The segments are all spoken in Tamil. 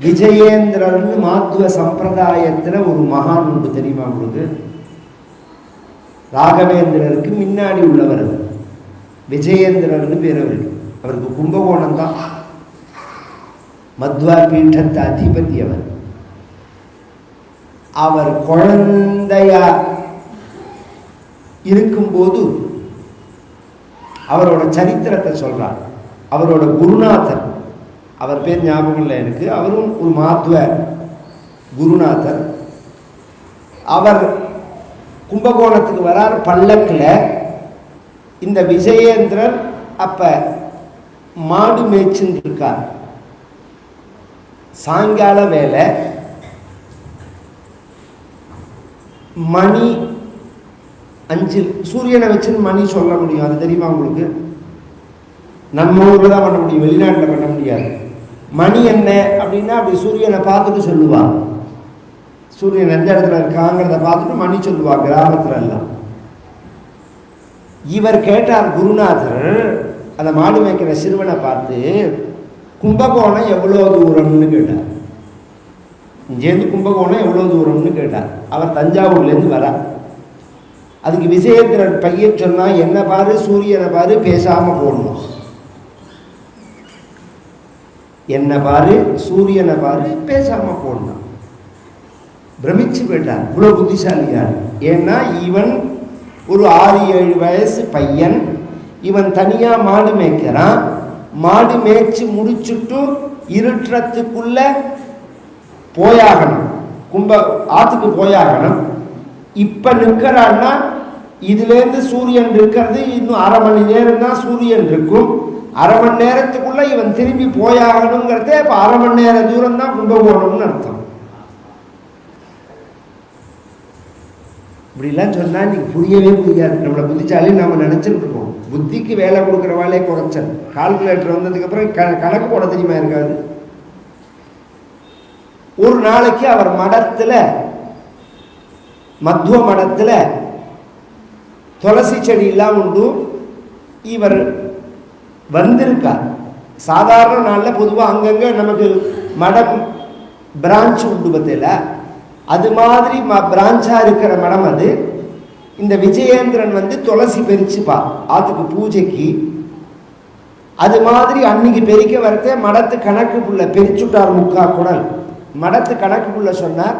விஜயேந்திரன் மாத்துவ சம்பிரதாயத்தில் ஒரு மகான் உண்டு தெரியுமா உங்களுக்கு? ராகவேந்திரருக்கு முன்னாடி உள்ளவர் அவர். விஜயேந்திரர்னு பேர் அவருக்கு. அவருக்கு கும்பகோணம் தான். மத்வா பீட்டத்து அதிபதி அவர். அவர் குழந்தையா இருக்கும்போது அவரோட சரித்திரத்தை சொல்றார். அவரோட குருநாதன் அவர் பேர் ஞாபகம் இல்லை எனக்கு. அவரும் ஒரு மாத்துவ குருநாதர். அவர் கும்பகோணத்துக்கு வரார் பல்லக்கில். இந்த விஜயேந்திரர் அப்போ மாடு மேய்ச்சின்னு இருக்கார். சாயங்கால வேலை மணி அஞ்சு சூரியனை வச்சுன்னு மணி சொல்ல முடியும். அது தெரியுமா உங்களுக்கு? நம்ம ஊரில் தான் பண்ண முடியும் வெளிநாட்டில் பண்ண முடியாது. மணி என்ன அப்படின்னா அப்படி சூரியனை பார்த்துட்டு சொல்லுவா. சூரியன் எந்த இடத்துல இருக்காங்கிறத பார்த்துட்டு மணி சொல்லுவா கிராமத்துல எல்லாம் இவர் கேட்டார் குருநாதர் அந்த மாடு மேய்க்கிற சிறுவனை பார்த்து கும்பகோணம் எவ்வளோ தூரம்னு கேட்டார். இங்கேருந்து கும்பகோணம் எவ்வளோ தூரம்னு கேட்டார். அவர் தஞ்சாவூர்லேருந்து வரார். அதுக்கு விஜயேந்திரன் பையன் சொன்னால் என்ன பாரு சூரியனை பாரு பேசாமல் போடணும். என்னை பாரு சூரியனை பாரு பேசாம போடணும் பிரமிச்சு போயிட்டார் இவ்வளோ புத்திசாலியார். ஏன்னா இவன் ஒரு ஆறு ஏழு வயசு பையன். இவன் தனியா மாடு மேய்க்கிறான். மாடு மேய்ச்சி முடிச்சுட்டும் இருட்டுறத்துக்குள்ள போயாகணும். கும்ப ஆத்துக்கு போயாகணும். இப்ப நிற்கிறான்னா இதுலேருந்து சூரியன் இருக்கிறது இன்னும் அரை மணி நேரம் தான் சூரியன் இருக்கும். அரை மணி நேரத்துக்குள்ள இவன் திரும்பி போயாகணுங்கிறதே இப்ப அரை மணி நேர தூரம் தான் கும்பகோணம்னு அர்த்தம். இப்படிலாம் சொன்னா நீங்க புரியவே புரியாது. நம்மளை புத்திச்சாலே நாம நினைச்சிட்டு இருக்கோம். புத்திக்கு வேலை கொடுக்குற வேலையை குறைச்சல். கால்குலேட்டர் வந்ததுக்கு அப்புறம் க கணக்கு போட தெரியுமா இருக்காது? ஒரு நாளைக்கு அவர் மடத்துல மத்துவ மடத்துல துளசி செடியெல்லாம் உண்டு. இவர் வந்திருக்கா? சாதாரண நாளில் பொதுவாக அங்கங்கே நமக்கு மடம் பிரான்ச் உண்டு பத்தியில அது மாதிரி ம பிரான்ச்சாக இருக்கிற மடம் அது. இந்த விஜயேந்திரன் வந்து துளசி பெரிச்சுப்பா ஆத்துக்கு பூஜைக்கு. அது மாதிரி அன்னைக்கு பெருக்க வரத்தே மடத்து கணக்குக்குள்ள பெரிச்சுட்டார் முக்கா குடல். மடத்து கணக்குக்குள்ள சொன்னார்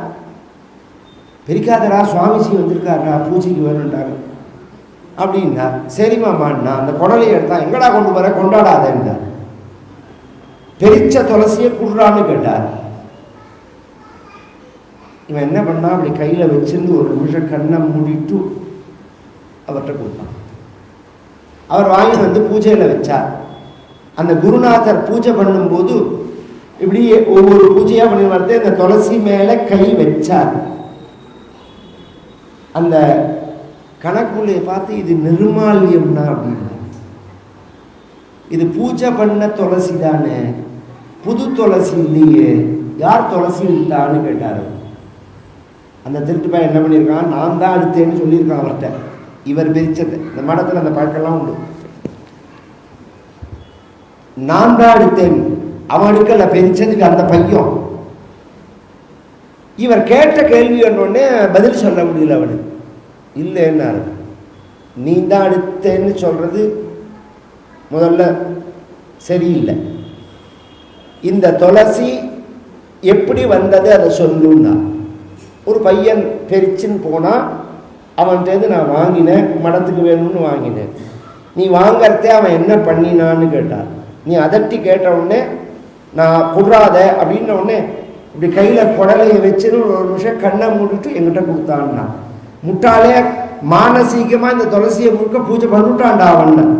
பெரிக்காதரா சுவாமிஜி வந்திருக்காரா பூஜைக்கு வேணுன்றாங்க அப்படின்னா சரி மாமான்னா அந்த குடலையை எடுத்தா எங்கடா கொண்டு வர? கொண்டாடாதேன்றார் பெரிச்ச துளசியை குடுறான்னு கேட்டார். இவன் என்ன பண்ணா அப்படி கையில வச்சிருந்து ஒரு நிமிஷம் கண்ணை மூடிட்டு அவர்கிட்ட கொடுத்தான். அவர் வாங்கி வந்து பூஜையில வச்சார். அந்த குருநாதர் பூஜை பண்ணும்போது இப்படி ஒவ்வொரு பூஜையா பண்ணி வரது அந்த துளசி மேல கை வச்சார். அந்த கணக்குள்ளைய பார்த்து இது நிர்மால்யம்னா அப்படின்னா. இது பூஜை பண்ண துளசி தானே? புது துளசி இல்லையே. யார் துளசி இழுத்தான்னு கேட்டார். அந்த திருட்டு பையன் என்ன பண்ணியிருக்கான்? நான் தான் அடுத்தேன்னு சொல்லியிருக்கான் அவர்கிட்ட. இவர் பிரிச்சது இந்த மடத்தில் அந்த பழக்கம்லாம் உண்டு. நான் தான் அடுத்தேன் அவன் அடுக்கல பிரிச்சதுக்கு அந்த பையன். இவர் கேட்ட கேள்வி உடனே பதில் சொல்ல முடியல அவனுக்கு. இல்லைன்னாரு நீ தான் அடுத்தேன்னு சொல்கிறது முதல்ல சரியில்லை. இந்த துளசி எப்படி வந்தது அதை சொல்லுன்னா ஒரு பையன் பெரிச்சின்னு போனால் அவன்கிட்டேருந்து நான் வாங்கினேன் மடத்துக்கு வேணும்னு வாங்கினேன். நீ வாங்கறதே அவன் என்ன பண்ணினான்னு கேட்டான் நீ அதட்டி கேட்ட உடனே நான் குடுறாத அப்படின்ன உடனே இப்படி கையில் குடலையை வச்சுன்னு ஒரு நிமிஷம் கண்ணை மூடிட்டு எங்கிட்ட கொடுத்தான்னா முட்டாளே மானசீகமாக இந்த துளசியை முழுக்க பூஜை பண்ணிட்டான்டா அவன்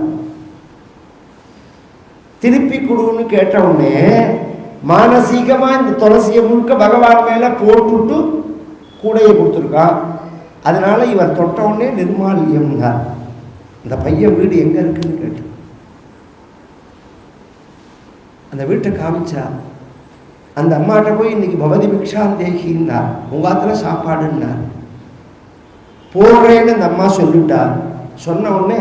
திருப்பி கொடுன்னு கேட்ட உடனே மானசீகமாக இந்த துளசியை முழுக்க பகவான் மேலே போட்டுட்டு கூடையை கொடுத்துருக்கான் அதனால இவர் தொட்ட உடனே இந்த பையன் வீடு எங்க இருக்குன்னு கேட்டு அந்த வீட்டை காமிச்சா அந்த அம்மாட்ட போய் இன்னைக்கு பவதி பிக்ஷான் தேகின்னா உங்க ஆத்துல சாப்பாடுன்னா போடுறேன்னு அந்த அம்மா சொல்லிட்டா சொன்ன உடனே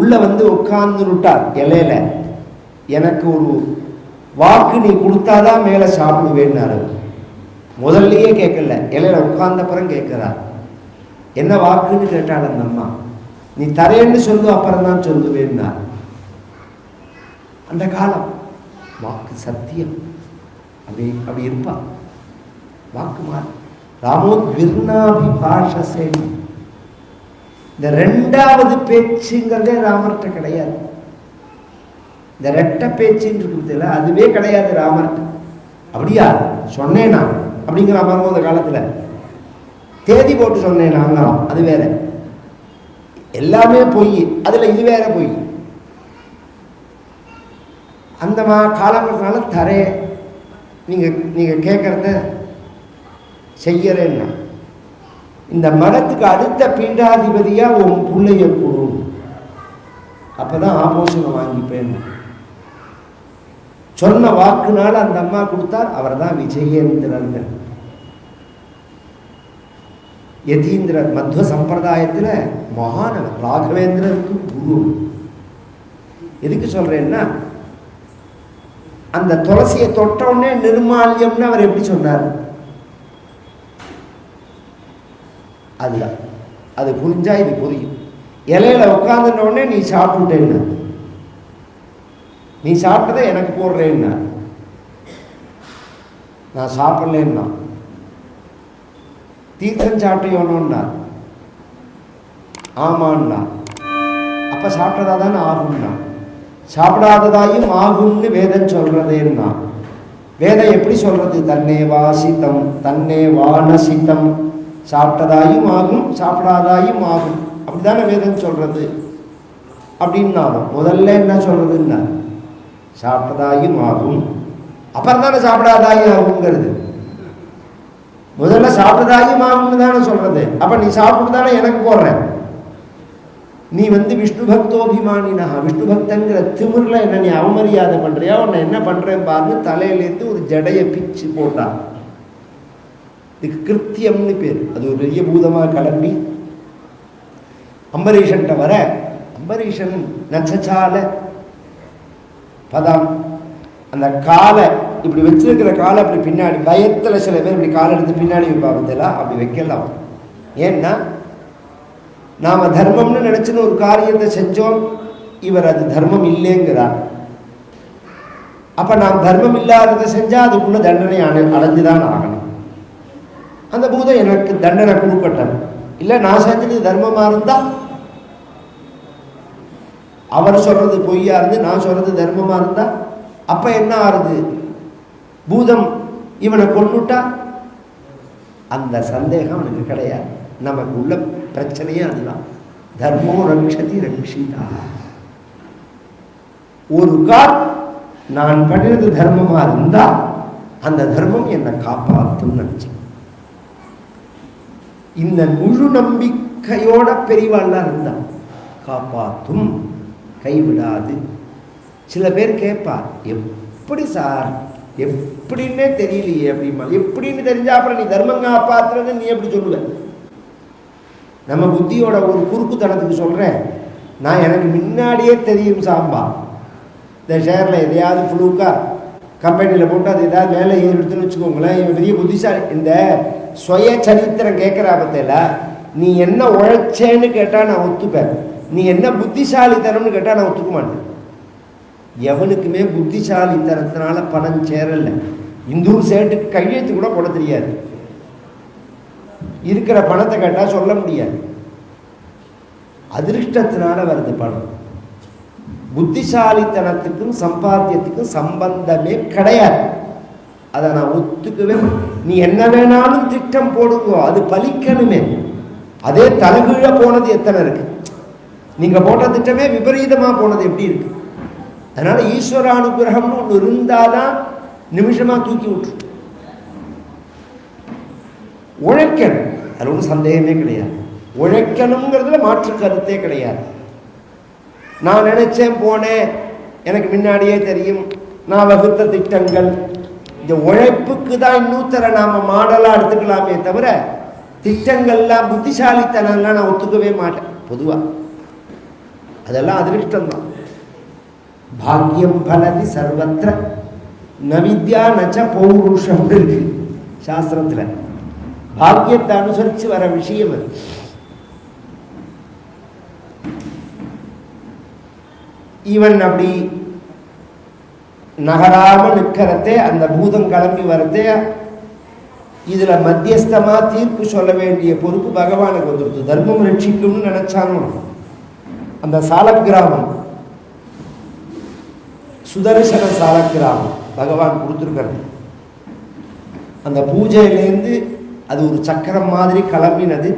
உள்ளே வந்து உட்கார்ந்துட்டார் இலையில எனக்கு ஒரு வாக்கு நீ கொடுத்தாதான் மேலே சாப்பிடுவேன்னாரு. முதல்லையே கேட்கல இலையில உட்கார்ந்தப்புறம் கேட்குறார் என்ன வாக்குன்னு கேட்டாள் அந்த அம்மா. நீ தரேன்னு சொல்லு அப்புறம் தான் சொல்லுவேன்னா. அந்த காலம் வாக்கு சத்தியம். அப்படி அப்படி இருப்பான் வாக்கு மாறு. ராமோத்விர்ணாபிபாஷசேன் இந்த ரெண்டாவது பேச்சுங்கிறதே ராமர்கிட்ட கிடையாது. இந்த ரெட்டை பேச்சுன்னு இருக்குதுல அதுவே கிடையாது ராமர்கிட்ட. அப்படியா? சொன்னேனா? அப்படிங்கிற பாருங்க அந்த காலத்தில். தேதி போட்டு சொன்னேன் அது வேற. எல்லாமே பொய். அதில் இது வேற பொய். அந்த மா காலங்கிறதுனால தரே நீங்கள் நீங்கள் கேட்குறத செய்யறேன்னா இந்த மரத்துக்கு அடுத்த பீண்டாதிபதியாக உன் பிள்ளைய கொடு. அப்பதான் ஆபோஷனை வாங்கிப்பேன் சொன்ன வாக்குனால அந்த அம்மா கொடுத்தார் அவர் தான் விஜயேந்திரன் யதீந்திரர் மத்வ சம்பிரதாயத்தில் மகானவர் ராகவேந்திரருக்கு குரு. எதுக்கு சொல்றேன்னா அந்த துளசியை தொட்ட உடனே நிர்மால்யம்னு அவர் எப்படி சொன்னார்? அதுதான். அது புரிஞ்சால் இது புரியும். இலையில உட்காந்துன நீ சாப்பிட்டுட்டேன்னா? நீ சாப்பிட்டதை எனக்கு போடுறேன்னா? நான் சாப்பிட்லேன்னா? தீர்த்தம் சாப்பிட்டியோன்னா ஆமான்னா? அப்போ சாப்பிட்டதா தானே ஆகும்னா? சாப்பிடாததாயும் ஆகும்னு வேதம் சொல்கிறதேன்னா வேதம் எப்படி சொல்கிறது தன்னே வாசித்தம் தன்னே வானசித்தம். சாப்பிட்டதாயும் ஆகும் சாப்பிடாதாயும் ஆகும். அப்படிதானே வேதம் சொல்றது? அப்படின்னாலும் முதல்ல என்ன சொல்றதுன்னா சாப்பிட்டதாயும் ஆகும். அப்புறம் தானே சாப்பிடாதாயும் ஆகுங்கிறது முதல்ல சாப்பிட்டதாயும் ஆகும்னு தானே சொல்றது. அப்ப நீ சாப்பிட்டு தானே எனக்கு போடுற. நீ வந்து விஷ்ணு பக்தோபிமானினா விஷ்ணு பக்தங்கிற திமிரில் என்ன நீ அவமரியாதை பண்றியா? உன்னை என்ன பண்ணுறேன் பாருன்னு தலையிலேருந்து ஒரு ஜடையை பிச்சு போட்டான் இதுக்கு கிருத்தியம்னு பேர். அது ஒரு பெரிய பூதமாக கிளம்பி அம்பரீஷன்ட்ட வர அம்பரீஷன் நச்சச்சால பதம். அந்த காலை இப்படி வச்சிருக்கிற காலை அப்படி பின்னாடி பயத்தில் சில பேர் இப்படி காலை எடுத்து பின்னாடி வைப்பாங்க அப்படி வைக்கலாம். ஏன்னா நாம தர்மம்னு நினச்சின்னு ஒரு காரியத்தை செஞ்சோம் இவர் அது தர்மம் இல்லைங்கிறார். அப்போ நாம் தர்மம் இல்லாததை செஞ்சால் அதுக்குள்ள தண்டனை அடை அடைஞ்சுதான் ஆகணும். அந்த பூதம் எனக்கு தண்டனை கொடுக்கட்டும். இல்லை நான் செஞ்சது தர்மமாக இருந்தா? அவர் சொல்றது பொய்யா இருந்து நான் சொல்றது தர்மமா இருந்தா? அப்ப என்ன ஆறுது? பூதம் இவனை கொண்டுட்டா அந்த சந்தேகம் அவனுக்கு கிடையாது. நமக்கு உள்ள பிரச்சனையே அதுதான். தர்மோ ரக்ஷதி ரக்ஷிதா. ஒரு கால் நான் பண்ணினது தர்மமா இருந்தா அந்த தர்மம் என்னை காப்பாற்றும் நினைச்சேன் இந்த முழு நம்பிக்கையோட பெரியவாள்லாம் இருந்தா காப்பாற்றும் கைவிடாது. சில பேர் கேட்பா எப்படி சார்? எப்படின்னே தெரியலையே அப்படிமா எப்படின்னு தெரிஞ்சா அப்புறம் நீ தர்மம் காப்பாற்றுறது நீ எப்படி சொல்லுவ? நம்ம புத்தியோட ஒரு குறுக்குத்தனத்துக்கு சொல்கிறேன் நான் எனக்கு முன்னாடியே தெரியும் சாம்பா. இந்த ஷேரில் எதையாவது ஃப்ளூக்கா கம்பெனியில் போட்டு அது ஏதாவது மேலே ஏறிடுதுன்னு வச்சுக்கோங்களேன். இவன் பெரிய புத்திசாலி. இந்த சுய சரித்திரம் கேட்குற பத்தில நீ என்ன உழைச்சேன்னு கேட்டால் நான் ஒத்துப்பேன். நீ என்ன புத்திசாலித்தனம்னு கேட்டால் நான் ஒத்துக்க மாட்டேன். எவனுக்குமே புத்திசாலித்தனத்தினால பணம் சேரலை. இந்தூர் சேட்டுக்கு கையெழுத்து கூட போட தெரியாது. இருக்கிற பணத்தை கேட்டால் சொல்ல முடியாது. அதிருஷ்டத்தினால வருது பணம். புத்திசாலித்தனத்துக்கும் சம்பாத்தியத்துக்கும் சம்பந்தமே கிடையாது. அதை நான் ஒத்துக்கவே நீ என்ன வேணாலும் திட்டம் போடுங்கோ அது பலிக்கணுமே. அதே தலைகீழ போனது எத்தனை இருக்கு? நீங்க போட்ட திட்டமே விபரீதமா போனது எப்படி இருக்கு? அதனால ஈஸ்வரானுகிரகம்னு ஒன்று இருந்தாதான் நிமிஷமா தூக்கி விட்டுரு உழைக்கணும். அது ஒன்றும் சந்தேகமே கிடையாது. உழைக்கணுங்கிறதுல மாற்று கருத்தே கிடையாது. நான் நினைச்சேன் போனேன் எனக்கு முன்னாடியே தெரியும் நான் வகுத்த திட்டங்கள் இந்த உழைப்புக்கு தான் இன்னூத்தர நாம மாடலாக எடுத்துக்கலாமே தவிர திட்டங்கள்லாம் புத்திசாலித்தனம்லாம் நான் ஒத்துக்கவே மாட்டேன் பொதுவாக அதெல்லாம் அதிருஷ்டம் தான் பாக்யம் பலதி சர்வத்திர நவித்யா நச்ச பௌருஷம் இருக்கு சாஸ்திரத்துல. பாக்கியத்தை அனுசரிச்சு வர விஷயம் அது. இவன் அப்படி நகராம நிற்கிறதே அந்த பூதம் கிளம்பி வரதே இதுல மத்தியஸ்தமா தீர்ப்பு சொல்ல வேண்டிய பொறுப்பு பகவானுக்கு வந்துருது. தர்மம் ரட்சிக்கும்னு நினைச்சானோ? அந்த சாலக்கிராமம். சுதர்சன சாலக்கிராமம் பகவான் கொடுத்துருக்கிறது அந்த பூஜையிலேருந்து அது ஒரு சக்கரம் மாதிரி கிளம்பினது.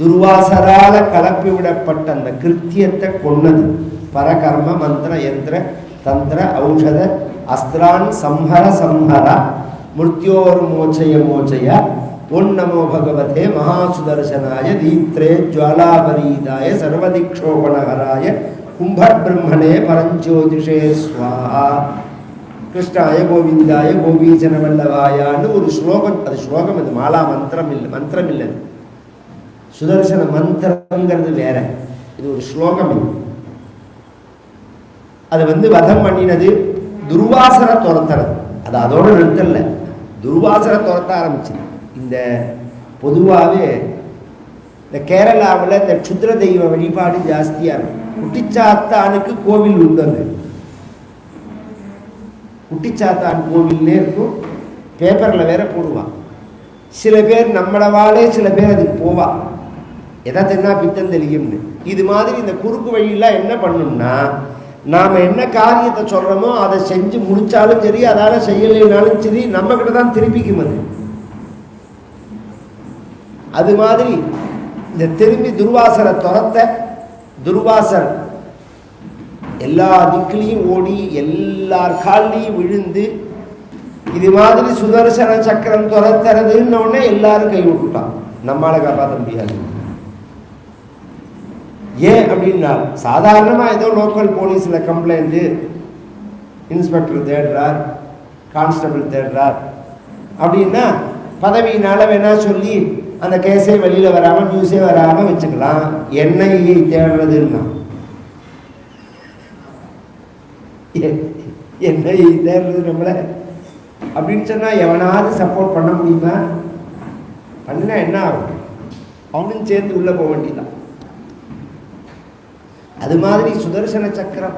துர்வாசரால கலப்பி விடப்பட்ட அந்த கிருத்தியத்தை கொன்னது. பரகர்ம மந்திர எந்திர தந்திர ஔஷத அஸ்திரான் சம்ஹர சம்ஹர மிருத்யோர் மோச்சய மோச்சய ஓம் நமோ பகவதே மகாசுதர்சனாய தீத்ரே ஜுவாலாபரீதாய சர்வதிக்ஷோபணஹராய கும்பபிரம்மணே பரஞ்சோதிஷே ஸ்வாஹா கிருஷ்ணாய கோவிந்தாய கோபீஜன வல்லவாயான்னு ஒரு ஸ்லோகம் அது ஸ்லோகம் அது மாலா மந்திரம் இல்லை மந்திரம் இல்லை சுதர்சன மந்திரங்கிறது வேற இது ஒரு ஸ்லோகம் இல்லை அது வந்து வதம் பண்ணினது துர்வாசர துரத்துறது. அது அதோட நிறுத்தல துர்வாசர துரத்த ஆரம்பிச்சு இந்த பொதுவாகவே இந்த கேரளாவில் இந்த க்ஷுத்ர தெய்வ வழிபாடு ஜாஸ்தியாக இருக்கும் குட்டிச்சாத்தானுக்கு கோவில் உள்ளது குட்டிச்சாத்தான் கோவில்லே இருக்கும். பேப்பரில் வேற போடுவான். சில பேர் நம்மளவாலே சில பேர் அதுக்கு போவா. எதை தென்னா பித்தம் தெளியும்னு. இது மாதிரி இந்த குறுக்கு வழியெல்லாம் என்ன பண்ணும்னா நாம் என்ன காரியத்தை சொல்கிறோமோ அதை செஞ்சு முடித்தாலும் சரி அதால் செய்யலைனாலும் சரி நம்மக்கிட்ட தான் திருப்பிக்கும் அது. அது மாதிரி இந்த திரும்பி துர்வாசரை துரத்த துர்வாசர் எல்லா திக்கிலையும் ஓடி எல்லார் கால்லையும் விழுந்து இது மாதிரி சுதர்சன சக்கரம் துரத்துறதுன்னு உடனே எல்லாரும் கை விட்டுட்டான். நம்மளால காப்பாற்ற முடியாது. ஏன் அப்படின்னா சாதாரணமாக ஏதோ லோக்கல் போலீஸில் கம்ப்ளைண்ட்டு இன்ஸ்பெக்டர் தேடுறார் கான்ஸ்டபிள் தேடுறார். அப்படின்னா பதவியினால் வேணால் சொல்லி அந்த கேஸே வெளியில் வராமல் நியூஸே வராமல் வச்சுக்கலாம். என்ஐஏ தேடுறதுன்னா. என்ஐஏ தேடுறது நம்மளை. அப்படின்னு சொன்னால் எவனாவது சப்போர்ட் பண்ண முடியுமா? பண்ணால் என்ன ஆகும்? அவனும் சேர்ந்து உள்ளே போக வேண்டியதான் அது மாதிரி சுதர்சன சக்கரம்.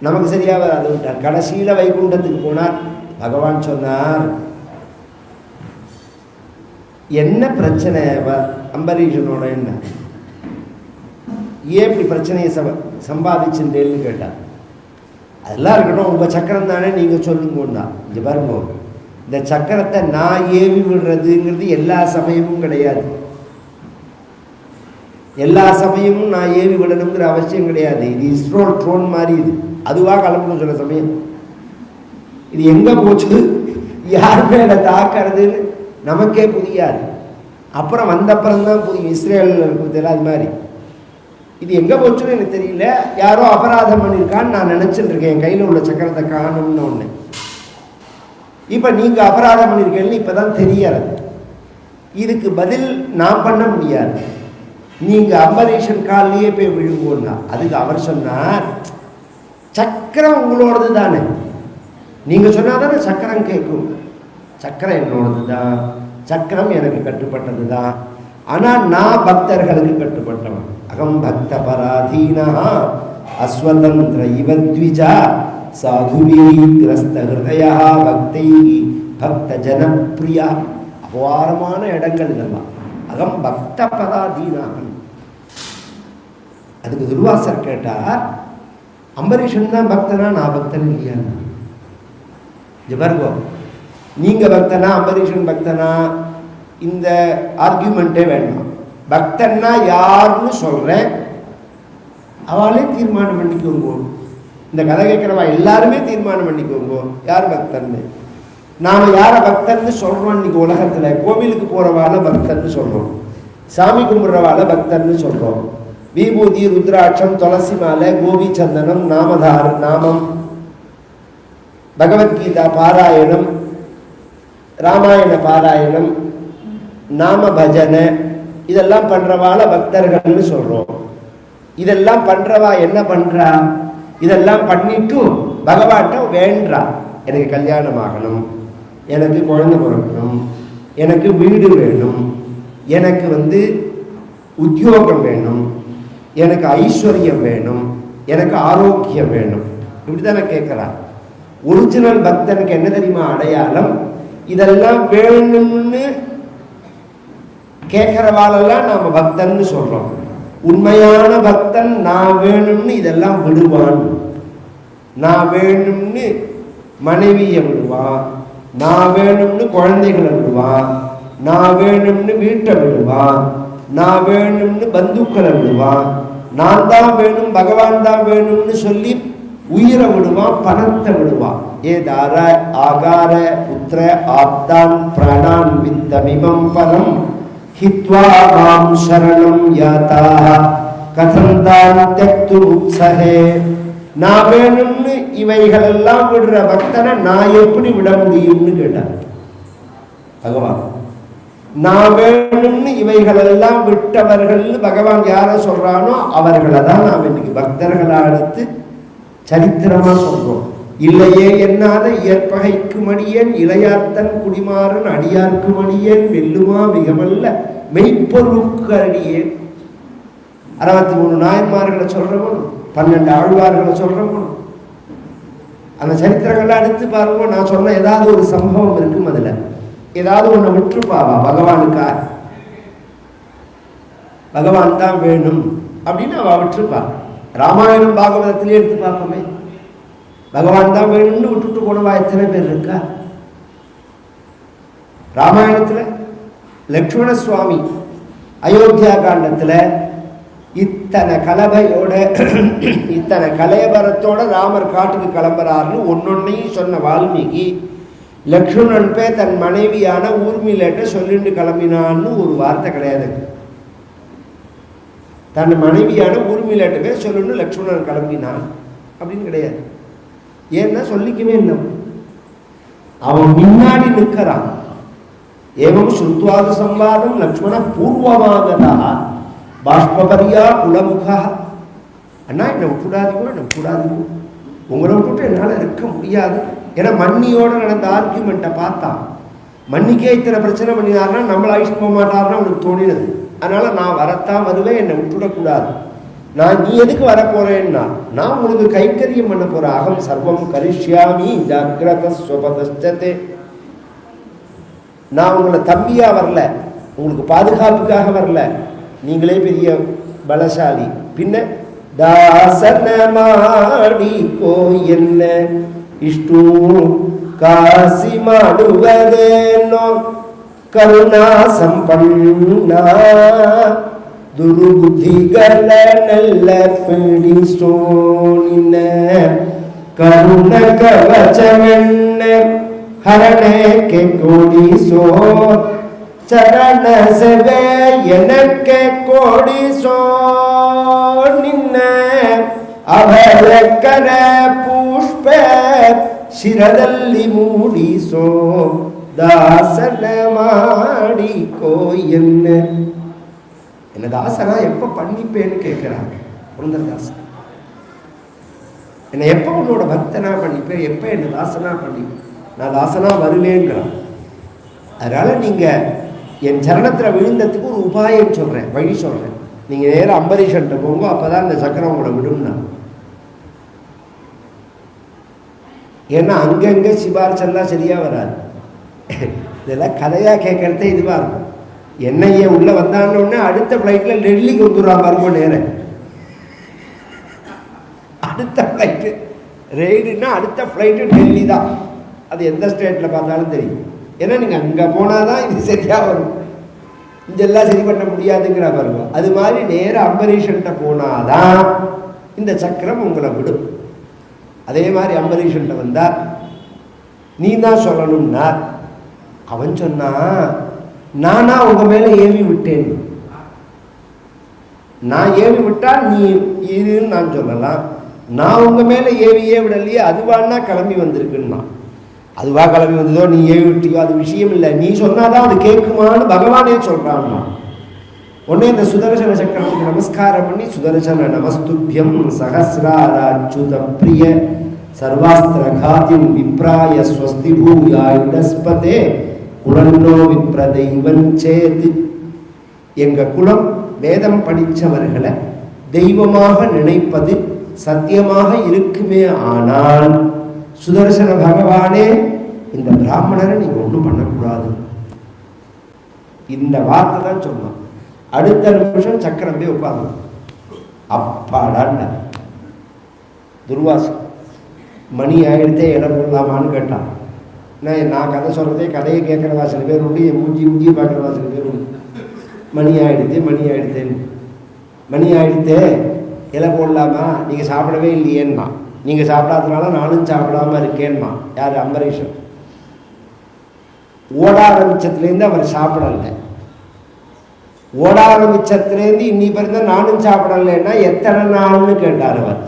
நமக்கு சரியா வராது. கடைசியில் வைகுண்டத்துக்கு போனார் பகவான் சொன்னார் என்ன பிரச்சனை வ- அம்பரீஷனோட என்ன? ஏன் இப்படி பிரச்சனையை சம சம்பாதிச்சுட்டேன்னு கேட்டார் அதெல்லாம் இருக்கட்டும் உங்கள் சக்கரம் தானே நீங்கள் சொல்லுங்கன்னா. இங்க பாருங்க இந்த சக்கரத்தை நான் ஏவி விடுறதுங்கிறது எல்லா சமயமும் கிடையாது. எல்லா சமயமும் நான் ஏவி விடணுங்கிற அவசியம் கிடையாது. இது இஸ்ரோ ட்ரோன் மாதிரி இது. அதுவாக கிளம்பணும் சில சமயம். இது எங்கே போச்சு? யார் மேலே தாக்கிறதுன்னு நமக்கே புரியாது. அப்புறம் வந்தப்புறம்தான் புரியும். இஸ்ரேலில் இருக்கிறதுல அது மாதிரி. இது எங்கே போச்சுன்னு எனக்கு தெரியல. யாரோ அபராதம் பண்ணியிருக்கான்னு நான் நினச்சிட்டு இருக்கேன். என் கையில் உள்ள சக்கரத்தை காணும்னு ஒன்று இப்போ நீங்கள் அபராதம் பண்ணியிருக்கீங்கன்னு இப்போ தான் தெரியறது. இதுக்கு பதில் நான் பண்ண முடியாது. நீங்கள் அம்பரீஷன் காலிலேயே போய் விழுங்குவோம்னா அதுக்கு அவர் சொன்னார் சக்கரம் உங்களோடது தானே. நீங்கள் சொன்னால் தானே சக்கரம் கேட்கும். சக்கரம் என்னோடது தான் சக்கரம் எனக்கு கட்டுப்பட்டது தான் ஆனால் நான் பக்தர்களுக்கு கட்டுப்பட்டவன். அகம் பக்த பராதீனா அஸ்வதந்திர இவத்விஜா சாதுவீகிரஸ்த ஹிருதயா பக்தை பக்த ஜனப்பிரியா அபாரமான இடங்கள் இதெல்லாம். அகம் பக்த பராதீனாகன் அதுக்கு துர்வாசர் கேட்டார் அம்பரீஷன் தான் பக்தனா நான் பக்தன் இல்லையா? ஜபர்கோ நீங்க பக்தனா அம்பரீஷன் பக்தனா? இந்த ஆர்கியூமெண்ட்டே வேண்டாம். பக்தன்னா யாருன்னு சொல்றேன். அவளே தீர்மானம் பண்ணிக்கோங்க. இந்த கதை கேட்குறவா எல்லாருமே தீர்மானம் பண்ணிக்கோங்க. யார் பக்தன்னு? நாம யாரை பக்தன்னு சொல்றோம் இன்னைக்கு உலகத்துல? கோவிலுக்கு போறவால பக்தன்னு சொல்றோம். சாமி கும்பிட்றவால பக்தன்னு சொல்றோம். விபூதி ருத்ராட்சம் துளசி மாலை கோபி சந்தனம் நாமதார் நாமம். பகவத்கீதா பாராயணம் ராமாயண பாராயணம் நாம பஜனை இதெல்லாம் பண்றவால பக்தர்கள்னு சொல்றோம். இதெல்லாம் பண்றவா என்ன பண்றா? இதெல்லாம் பண்ணிட்டும் பகவான்கிட்ட வேண்டா எனக்கு கல்யாணம் ஆகணும். எனக்கு குழந்தை பிறக்கணும். எனக்கு வீடு வேணும். எனக்கு வந்து உத்தியோகம் வேணும். எனக்கு ஐஸ்வர்யம் வேணும் எனக்கு ஆரோக்கியம் வேணும். இப்படி தானே கேட்குறான் ஒரிஜினல் பக்தனுக்கு என்ன தெரியுமா அடையாளம்? இதெல்லாம் வேணும்னு கேட்கிறவாளெல்லாம் நாம பக்தன்னு சொல்றோம். உண்மையான பக்தன் நான் வேணும்னு இதெல்லாம் விடுவான். நான் வேணும்னு மனைவியை விடுவான். நான் வேணும்னு குழந்தைகளை விடுவான். நான் வேணும்னு வீட்டை விடுவான். நான் வேணும்னு பந்துக்களை விடுவான் நான் தான் வேணும் பகவான் தான் வேணும்னு சொல்லி உயிரை விடுவான் பணத்தை விடுவான். ஏதார ஆகார புத்திர ஆப்தான் பிராணான் வித்தமிமம் பரம் ஹித்வா மாம் சரணம் யாத்தா கதம் தான் தெக்து உத்சகே. நான் வேணும்னு இவைகளெல்லாம் விடுற பக்தனை நான் எப்படி விட முடியும்னு கேட்டான் பகவான். நான் வேணும்னு இவைகளெல்லாம் விட்டவர்கள் பகவான் யாரை சொல்றானோ அவர்களை தான் நாம் இன்னைக்கு பக்தர்களா எடுத்து சரித்திரமா சொல்றோம். இல்லையே என்னாத இயற்பகைக்கு மடியேன் இளையாத்தன் குடிமாறன் அடியார்க்கு மணியேன் வெல்லுமா மிகமல்ல மெய்ப்பொருளுக்கு அடியேன் அறுபத்தி மூணு நாயன்மார்களை சொல்றவனும் பன்னெண்டு ஆழ்வார்களை சொல்றவனும். அந்த சரித்திரங்கள்லாம் எடுத்து பாருங்க நான் சொன்ன ஏதாவது ஒரு சம்பவம் இருக்கும் அதில். ஏதாவது ஒன்று விட்டுருப்பாவா? பகவானுக்கா? பகவான் தான் வேணும் அப்படின்னு அவள் விட்டுருப்பா. ராமாயணம் பாகவதத்திலே எடுத்து பார்ப்போமே. பகவான் தான் வேணும்னு விட்டுட்டு போனவா? எத்தனை பேர் இருக்கா? ராமாயணத்தில் லக்ஷ்மண சுவாமி அயோத்தியா காண்டத்தில் இத்தனை கலவையோட இத்தனை கலையபரத்தோட ராமர் காட்டுக்கு கிளம்புறாருன்னு ஒன்னொன்னையும் சொன்ன வால்மீகி லக்ஷ்மணன் பே தன் மனைவியான ஊர்மிலேட்ட சொல்லிட்டு கிளம்பினான்னு ஒரு வார்த்தை கிடையாது. தன் மனைவியான ஊர்மியிலட்ட பேர் சொல்லணும் லக்ஷ்மணன் கிளம்பினான். அப்படின்னு கிடையாது. ஏன்னா சொல்லிக்கவே இல்லை. அவன் முன்னாடி நிற்கிறான். ஏவம் ஸ்ருத்வாத சம்வாதம் லக்ஷ்மண பூர்வமாகதா பாஷ்பபரியா குலமுகா. அண்ணா என்னை விட்டுடாதீங்க என்னை விட்டுடாதீங்க. உங்களை விட்டுட்டு என்னால் இருக்க முடியாது. ஏன்னா மன்னியோடு நடந்த ஆர்கியூமெண்ட்டை பார்த்தான் மன்னிக்கே இத்தனை பிரச்சனை பண்ணினார்னா நம்மளை அழிச்சு போக மாட்டார்னு அவனுக்கு தோணினது. அதனால் நான் வரத்தான் வருவேன் என்னை விட்டுடக்கூடாது. நான் நீ எதுக்கு வரப்போறேன்னா நான் உனக்கு கைக்கரியம் பண்ண போகிறேன் அகம் சர்வம் கரிஷ்யாமி ஜாகிரதே நான் உங்களை தம்பியாக வரல உங்களுக்கு பாதுகாப்புக்காக வரல. நீங்களே பெரிய பலசாலி. பின்ன தாசனமாடி போ என்ன? ಇಷ್ಟು ಕಾಸಿ ಮಾಡುವುದೇನೋ ಕರುಣಾ ಸಂಪನ್ನ. ದುರ್ಬುದ್ಧಿಗಳನ್ನೆಲ್ಲ ಪೀಡಿಸೋ ನಿನ್ನ ಕರುಣ ಕವಚವೆನ್ನ ಹರಣಕ್ಕೆ ಕೊಡಿಸೋ, ಚರಣ ಸೇವೆ ಎನಕ್ಕೆ ಕೊಡಿಸೋ ನಿನ್ನ ಅಭಯಕರ ಪುಷ್ಪ ಶಿರದಲ್ಲಿ ಮೂಡಿಸೋ ದಾಸನ ಮಾಡಿಕೋ என்ன என்ன தாசனா எப்போ பண்ணிப்பேன்னு கேட்குறாங்க புரந்தரதாசன் என்னை எப்போ உன்னோட பக்தனா பண்ணிப்பேன் எப்போ என்னை தாசனா பண்ணிப்பேன் நான் தாசனா வருவேங்கிறான் அதனால நீங்க என் சரணத்தில் விழுந்ததுக்கு ஒரு உபாயம் சொல்றேன் வழி சொல்றேன் நீங்க நேரம் அம்பரீஷன்ட்ட போங்க அப்பதான் இந்த சக்கரம் உங்களை விடும்னா ஏன்னா அங்கங்கே சிபாரிசெல்லாம் சரியாக வராது. இதெல்லாம் கதையாக கேட்கறதே இதுவாக இருக்கும். என்னையே உள்ளே வந்தான்னு அடுத்த ஃப்ளைட்டில் டெல்லிக்கு வந்துடுறான் பாருங்க நேரம் அடுத்த ஃப்ளைட்டு ரெய்டுன்னா அடுத்த ஃப்ளைட்டு டெல்லி தான். அது எந்த ஸ்டேட்டில் பார்த்தாலும் தெரியும். ஏன்னா நீங்கள் அங்கே போனால் தான் இது சரியாக வரும். இதெல்லாம் சரி பண்ண முடியாதுங்கிற பாருங்க. அது மாதிரி நேராக அம்பரீஷன்கிட்ட போனால் தான் இந்த சக்கரம் உங்களை விடும். அதே மாதிரி அம்பரீஷன்ட்ட வந்தா நீ தான் சொல்லணும்னா அவன் சொன்னா நானா உங்க மேல ஏவி விட்டேன். நான் ஏவி விட்டா நீ இருன்னு நான் சொல்லலாம். நான் உங்க மேல ஏவியே விடலையே அதுவான்னா கிளம்பி வந்திருக்குன்னா. அதுவா கிளம்பி வந்ததோ நீ ஏவி விட்டியோ அது விஷயம் இல்லை. நீ சொன்னாதான் அது கேட்குமான்னு பகவானே சொல்றான்னா உடனே இந்த சுதர்சன சக்கரத்துக்கு நமஸ்காரம் பண்ணி சுதர்சன நமஸ்துபியம் சகசிராராச்சுத பிரிய சர்வாஸ்திரகாதிம் விப்ராய ஸ்வஸ்தி பூயாயுடஸ்பதே குலன்னோ விப்ர தெய்வம் சேத். எங்க குலம் வேதம் படித்தவர்களை தெய்வமாக நினைப்பது சத்தியமாக இருக்குமே ஆனால் சுதர்சன பகவானே இந்த பிராமணரை நீங்க ஒன்றும் பண்ணக்கூடாது. இந்த வார்த்தை தான் சொன்னான் அடுத்த நிமிஷம் சக்கரம் போய் உட்காந்து அப்பாடான்டா துர்வாசம் மணி ஆகிடுதே இடம் போடலாமான்னு கேட்டான். நான் நான் கதை சொல்கிறதே கதையை கேட்குறவா சில பேர் உண்டு என் மூஞ்சி மூஞ்சி பார்க்குறவா சில பேர் உண்டு. மணி ஆகிடுதே மணி ஆகிடுதேன்னு மணி ஆகிடுத்தே இலை போடலாமா? நீங்கள் சாப்பிடவே இல்லையேன்னா. நீங்கள் சாப்பிடாதனால நானும் சாப்பிடாம இருக்கேன்னா. யார்? அம்பரீஷன். ஓட ஆரம்பிச்சதுலேருந்து அவர் சாப்பிடலை. ஓட ஆரம்பிச்சதுலேருந்து இன்னி பிறந்த நானும் சாப்பிடலைன்னா எத்தனை நாள்னு கேட்டார் அவர்.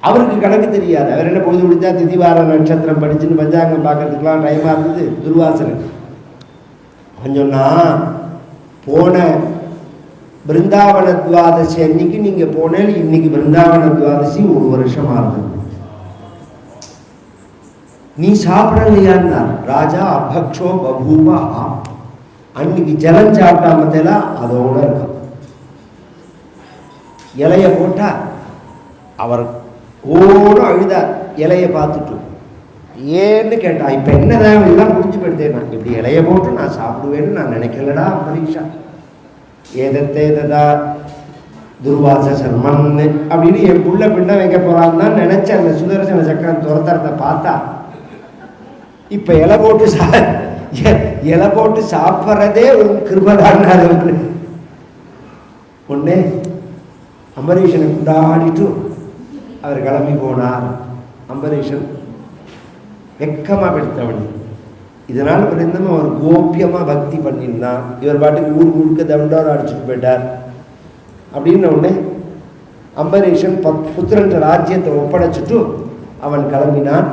அவருக்கு கணக்கு தெரியாது. அவர் என்ன பொழுது முடிஞ்சா திதிவார நட்சத்திரம் படிச்சுன்னு பஞ்சாங்கம் பார்க்கறதுக்கெல்லாம் டைமாக இருந்தது. துர்வாசனுக்கு அவன் சொன்னா போன பிருந்தாவன துவாதசி அன்னைக்கு நீங்கள் போனேன். இன்னைக்கு பிருந்தாவன துவாதசி ஒரு வருஷமாக இருந்தது. நீ சாப்பிடலையான்னார். ராஜா அபக்ஷோ பபூவா. அன்னைக்கு ஜலம் சாப்பிட்டாமத்தெல்லாம் அதோட இருக்கும். இலைய போட்டா அவர் ஓடும் அழுதார் இலைய பார்த்துட்டு ஏன்னு கேட்டா இப்ப என்னதான் இதெல்லாம் முடிஞ்சு போயிட்டேன் நான் இப்படி இலைய போட்டு நான் சாப்பிடுவேன்னு நான் நினைக்கலடா பரீட்சா ஏதத்தேததா துர்வாச சர்மன் அப்படின்னு என் புள்ள பிண்டம் வைக்க போறான்னு தான் நினைச்ச அந்த சுதர்சன சக்கரம் துரத்துறத பார்த்தா இப்ப இலை போட்டு சார் இலை போட்டு சாப்பிட்றதே ஒரு கிருபதான்னாரு ஒன்று ஒண்ணே அம்பரீஷனை கொண்டாடிட்டு அவர் கிளம்பி போனார். அம்பரீஷன் வெக்கமாக பெடுத்தவன். இதனால் பிறந்தම அவர் கோப்பியமாக பக்தி பண்ணியிருந்தான். இவர் பாட்டுக்கு ஊர் முழுக்க தண்டோரம் அடிச்சுட்டு போயிட்டார். அப்படின்ன உடனே அம்பரீஷன் பத் புத்திரன்ற ராஜ்யத்தை ஒப்படைச்சிட்டு அவன் கிளம்பினான்.